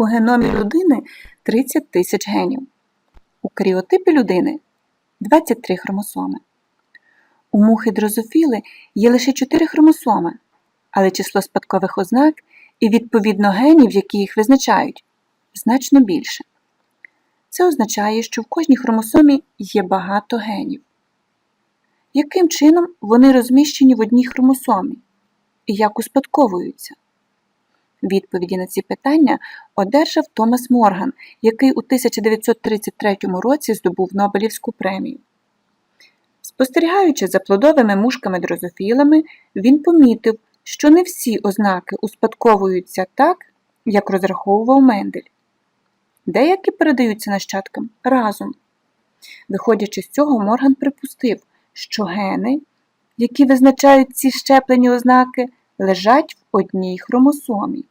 У геномі людини 30 тисяч генів. У каріотипі людини 23 хромосоми. У мухи дрозофіли є лише 4 хромосоми, але число спадкових ознак і відповідно генів, які їх визначають, значно більше. Це означає, що в кожній хромосомі є багато генів. Яким чином вони розміщені в одній хромосомі і як успадковуються? Відповіді на ці питання одержав Томас Морган, який у 1933 році здобув Нобелівську премію. Спостерігаючи за плодовими мушками-дрозофілами, він помітив, що не всі ознаки успадковуються так, як розраховував Мендель. Деякі передаються нащадкам разом. Виходячи з цього, Морган припустив, що гени, які визначають ці щеплені ознаки, лежать в одній хромосомі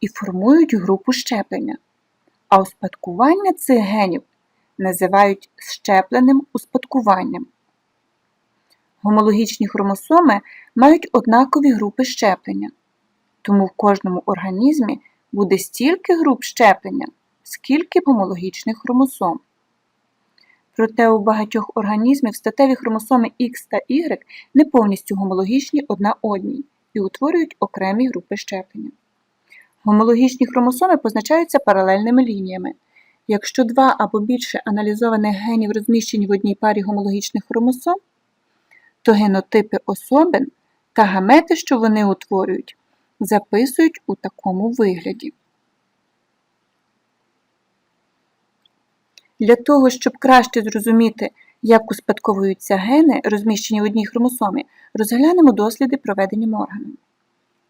і формують групу щеплення, а успадкування цих генів називають щепленим успадкуванням. Гомологічні хромосоми мають однакові групи щеплення, тому в кожному організмі буде стільки груп щеплення, скільки гомологічних хромосом. Проте у багатьох організмів статеві хромосоми X та Y не повністю гомологічні одна одній і утворюють окремі групи щеплення. Гомологічні хромосоми позначаються паралельними лініями. Якщо два або більше аналізованих генів розміщені в одній парі гомологічних хромосом, то генотипи особин та гамети, що вони утворюють, записують у такому вигляді. Для того, щоб краще зрозуміти, як успадковуються гени, розміщені в одній хромосомі, розглянемо досліди, проведені Морганом.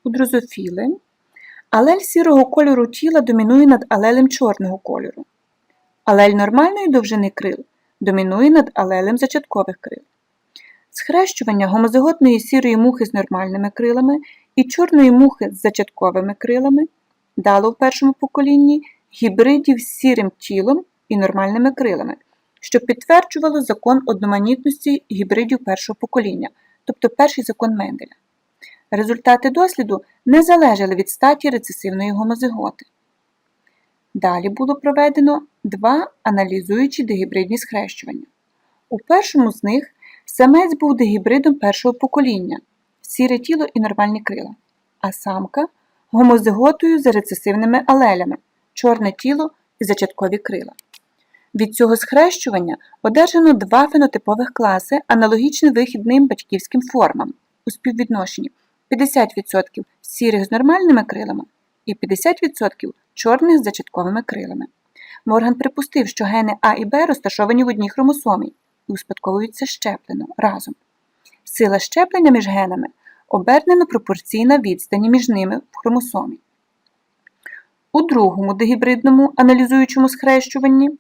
У дрозофіли алель сірого кольору тіла домінує над алелем чорного кольору. Алель нормальної довжини крил домінує над алелем зачаткових крил. Схрещування гомозиготної сірої мухи з нормальними крилами і чорної мухи з зачатковими крилами дало в першому поколінні гібридів з сірим тілом і нормальними крилами, що підтверджувало закон одноманітності гібридів першого покоління, тобто перший закон Менделя. Результати досліду не залежали від статі рецесивної гомозиготи. Далі було проведено два аналізуючі дегібридні схрещування. У першому з них самець був дегібридом першого покоління, сіре тіло і нормальні крила, а самка гомозиготою за рецесивними алелями, чорне тіло і зачаткові крила. Від цього схрещування одержано два фенотипових класи, аналогічні вихідним батьківським формам у співвідношенні 50% сірих з нормальними крилами і 50% чорних з зачатковими крилами. Морган припустив, що гени А і Б розташовані в одній хромосомі і успадковуються щеплено разом. Сила щеплення між генами обернено пропорційна відстані між ними в хромосомі. У другому дегібридному аналізуючому схрещуванні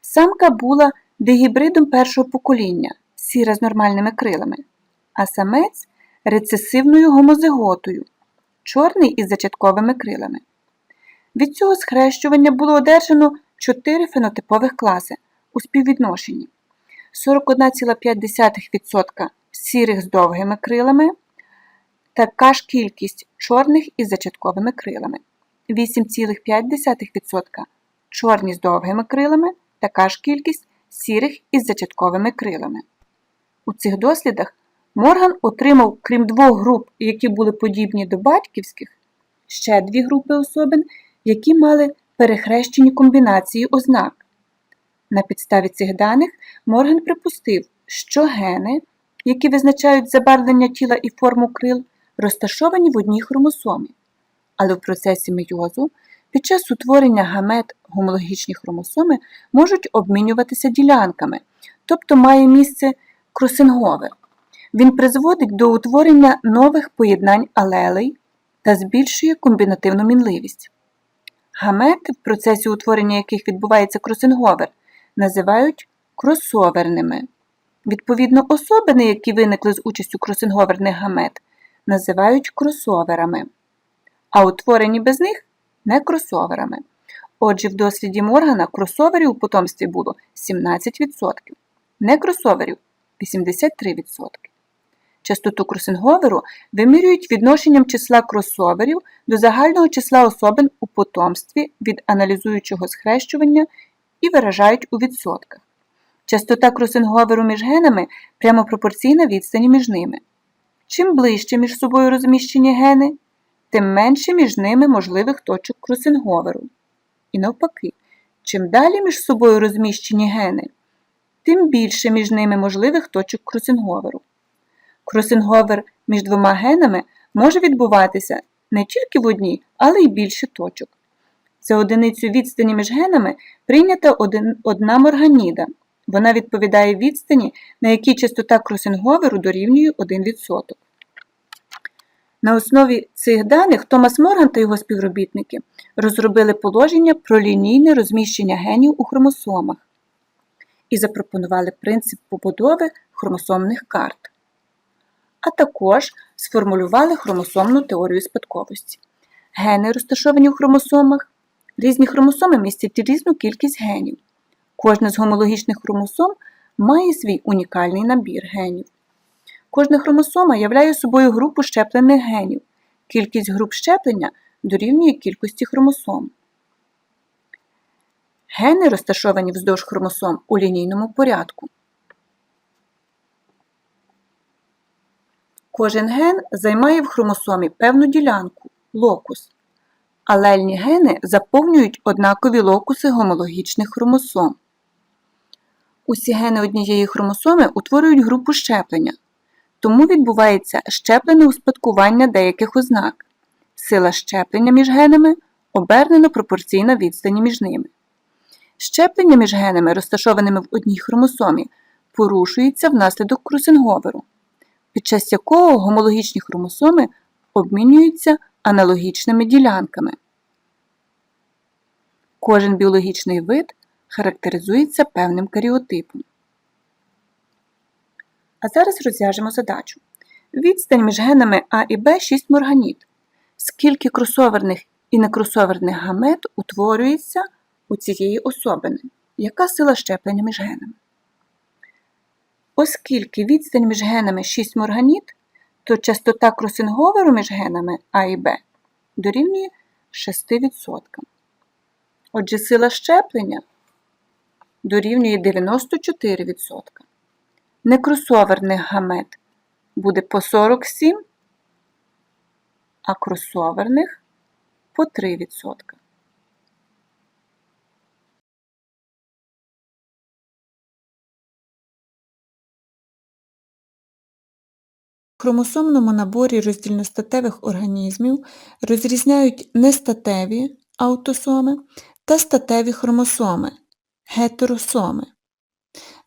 самка була дегібридом першого покоління, сіра з нормальними крилами, а самець рецесивною гомозиготою, чорний із зачатковими крилами. Від цього схрещування було одержано 4 фенотипових класи у співвідношенні 41,5% сірих з довгими крилами, така ж кількість чорних із зачатковими крилами, 8,5% чорні з довгими крилами, така ж кількість сірих із зачатковими крилами. У цих дослідах Морган отримав, крім двох груп, які були подібні до батьківських, ще дві групи особин, які мали перехрещені комбінації ознак. На підставі цих даних Морган припустив, що гени, які визначають забарвлення тіла і форму крил, розташовані в одній хромосомі, але в процесі мейозу під час утворення гамет гомологічні хромосоми можуть обмінюватися ділянками, тобто має місце кросингове. Він призводить до утворення нових поєднань алелей та збільшує комбінативну мінливість. Гамети, в процесі утворення яких відбувається кросинговер, називають кросоверними. Відповідно, особини, які виникли з участю кросинговерних гамет, називають кросоверами, а утворені без них не кросоверами. Отже, в досліді Моргана кросоверів у потомстві було 17%, не кросоверів 83%. Частоту кросинговеру вимірюють відношенням числа кросоверів до загального числа особин у потомстві від аналізуючого схрещування і виражають у відсотках. Частота кросинговеру між генами прямо пропорційна відстані між ними. Чим ближче між собою розміщені гени, тим менше між ними можливих точок кросинговеру. І навпаки, чим далі між собою розміщені гени, тим більше між ними можливих точок кросинговеру. Кросинговер між двома генами може відбуватися не тільки в одній, але й більше точок. За одиницю відстані між генами прийнята одна морганіда. Вона відповідає відстані, на якій частота кросинговеру дорівнює 1%. На основі цих даних Томас Морган та його співробітники розробили положення про лінійне розміщення генів у хромосомах і запропонували принцип побудови хромосомних карт, а також сформулювали хромосомну теорію спадковості. Гени розташовані у хромосомах. Різні хромосоми містять різну кількість генів. Кожна з гомологічних хромосом має свій унікальний набір генів. Кожна хромосома являє собою групу щеплених генів. Кількість груп щеплення дорівнює кількості хромосом. Гени розташовані вздовж хромосом у лінійному порядку. Кожен ген займає в хромосомі певну ділянку локус. Алельні гени заповнюють однакові локуси гомологічних хромосом. Усі гени однієї хромосоми утворюють групу щеплення, тому відбувається щеплене успадкування деяких ознак. Сила щеплення між генами обернено пропорційна відстані між ними. Щеплення між генами, розташованими в одній хромосомі, порушується внаслідок крусинговеру, під час якого гомологічні хромосоми обмінюються аналогічними ділянками. Кожен біологічний вид характеризується певним каріотипом. А зараз розв'яжемо задачу. Відстань між генами А і Б 6 морганіт. Скільки кросоверних і некросоверних гамет утворюється у цієї особини? Яка сила щеплення між генами? Оскільки відстань між генами 6 морганіт, то частота кросинговеру між генами А і Б дорівнює 6%. Отже, сила щеплення дорівнює 94%. Некросоверних гамет буде по 47, а кросоверних по 3%. Хромосомному наборі роздільностатевих організмів розрізняють нестатеві аутосоми та статеві хромосоми гетеросоми,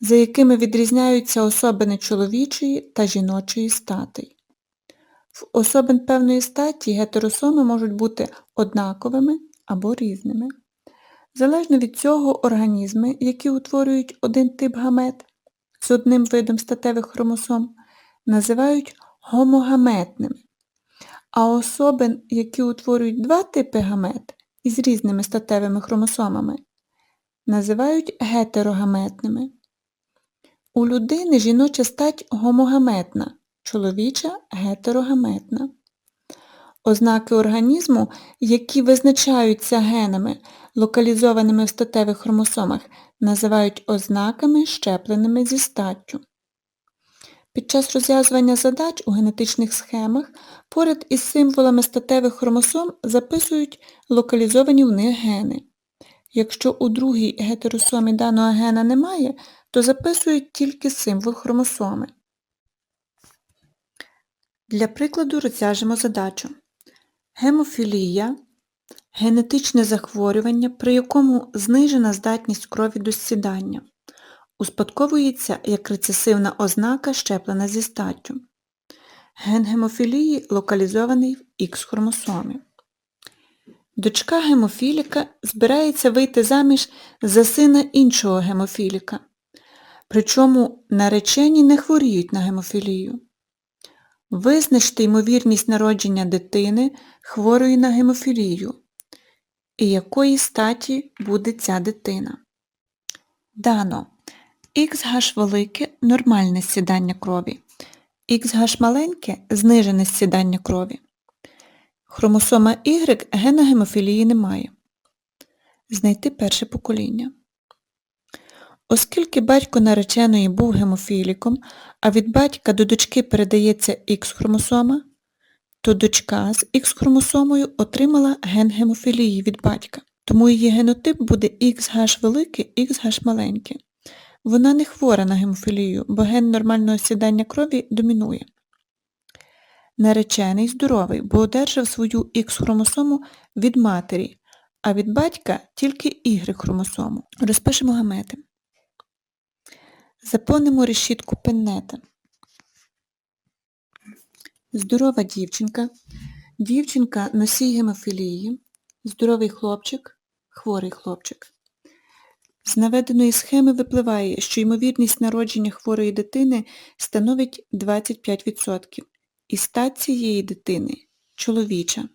за якими відрізняються особини чоловічої та жіночої статей. В особин певної статі гетеросоми можуть бути однаковими або різними. Залежно від цього організми, які утворюють один тип гамет з одним видом статевих хромосом, називають гомогаметними, а особин, які утворюють два типи гамет із різними статевими хромосомами, називають гетерогаметними. У людини жіноча стать гомогаметна, чоловіча гетерогаметна. Ознаки організму, які визначаються генами, локалізованими в статевих хромосомах, називають ознаками, щепленими зі статтю. Під час розв'язування задач у генетичних схемах поряд із символами статевих хромосом записують локалізовані в них гени. Якщо у другій гетеросомі даного гена немає, то записують тільки символ хромосоми. Для прикладу розв'яжемо задачу. Гемофілія генетичне захворювання, при якому знижена здатність крові до сідання, успадковується як рецесивна ознака щеплена зі статтю. Ген гемофілії локалізований в Х-хромосомі. Дочка гемофіліка збирається вийти заміж за сина іншого гемофіліка. Причому наречені не хворіють на гемофілію. Визначте ймовірність народження дитини хворої на гемофілію. І якої статі буде ця дитина. Дано. XH велике нормальне сідання крові. XH маленьке знижене сідання крові. Хромосома Y гена гемофілії немає. Знайти перше покоління. Оскільки батько нареченої був гемофіліком, а від батька до дочки передається Х-хромосома, то дочка з Х-хромосомою отримала ген гемофілії від батька. Тому її генотип буде XH велике, XH маленьке. Вона не хвора на гемофілію, бо ген нормального сідання крові домінує. Наречений здоровий, бо одержав свою Х-хромосому від матері, а від батька тільки Y-хромосому. Розпишемо гамети. Заповнимо решітку пеннета. Здорова дівчинка. Дівчинка носій гемофілії. Здоровий хлопчик, хворий хлопчик. З наведеної схеми випливає, що ймовірність народження хворої дитини становить 25%, і стать цієї дитини чоловіча.